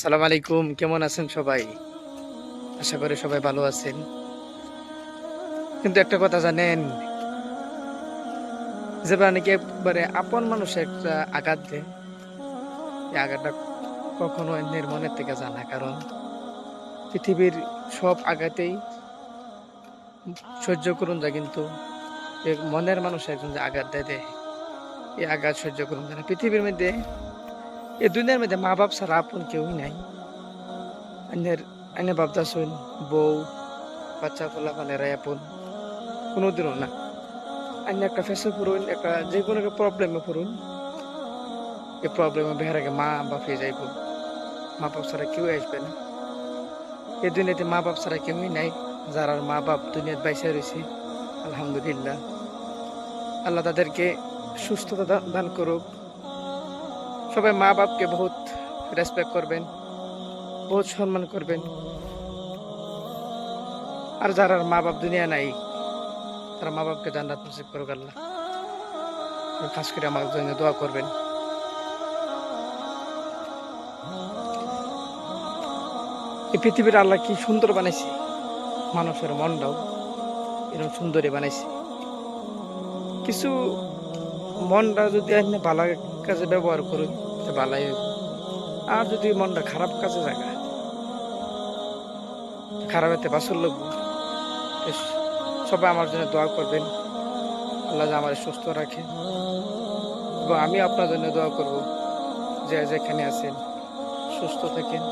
সালাম আলাইকুম, কেমন আছেন সবাই? আশা করি সবাই ভালো আছেন। কিন্তু একটা কথা জানেন, যে নাকি একবারে আপন মানুষ একটা আঘাত দেয়? এই আঘাতটা কখনো অন্যের মনের থেকে জানা কারণ পৃথিবীর সব আঘাতেই সহ্য করুন যা কিন্তু মনের মানুষ একজন যে আঘাত দেয় এই আঘাত সহ্য করুন না। পৃথিবীর মধ্যে এই দুনিয়ার মধ্যে মা বাপ ছাড়া আপন কেউই নাই। অন্যের অন্য ভাবতা শুন বউ, বাচ্চা ফলা মানেরাই আপন, কোনোদিনও না। অন্য একটা ফেসে পড়ুন, একটা যে কোনো একটা প্রবলেমে পড়ুন। এই প্রবলেমে বেহার আগে মা বাপে যাইব। মা বাপ ছাড়া কেউ আসবে না। এ দুনিয়াতে মা বাপ ছাড়া কেউই নাই, যারা মা বাপ দুনিয়াত বাইসে রয়েছে আলহামদুলিল্লাহ। আল্লাহ তাদেরকে সুস্থতা দান করুক। সবাই মা বাপকে বহুত রেসপেক্ট করবেন, বহুত সম্মান করবেন। আর যারা মা বাপ দুনিয়া নাই, তারা মা বাপকে জান্নাত নসিব করুক আল্লাহ। খাস করে আমার জন্য দোয়া করবেন। এই পৃথিবীর আল্লাহ কি সুন্দর বানাইছে। মানুষের মনটাও এরকম সুন্দরই বানাইছে। কিছু মনটা যদি আপনি ভালো কাজে ব্যবহার করুন তো ভালাই হইব। আর যদি মনটা খারাপ কাজে জায়গা, খারাপ এতে বাসর লোক। সবাই আমার জন্য দোয়া করবেন। আল্লাহ যে আমার সুস্থ রাখে। এবং আমি আপনার জন্য দোয়া করব। যে যেখানে আছেন, সুস্থ থাকেন।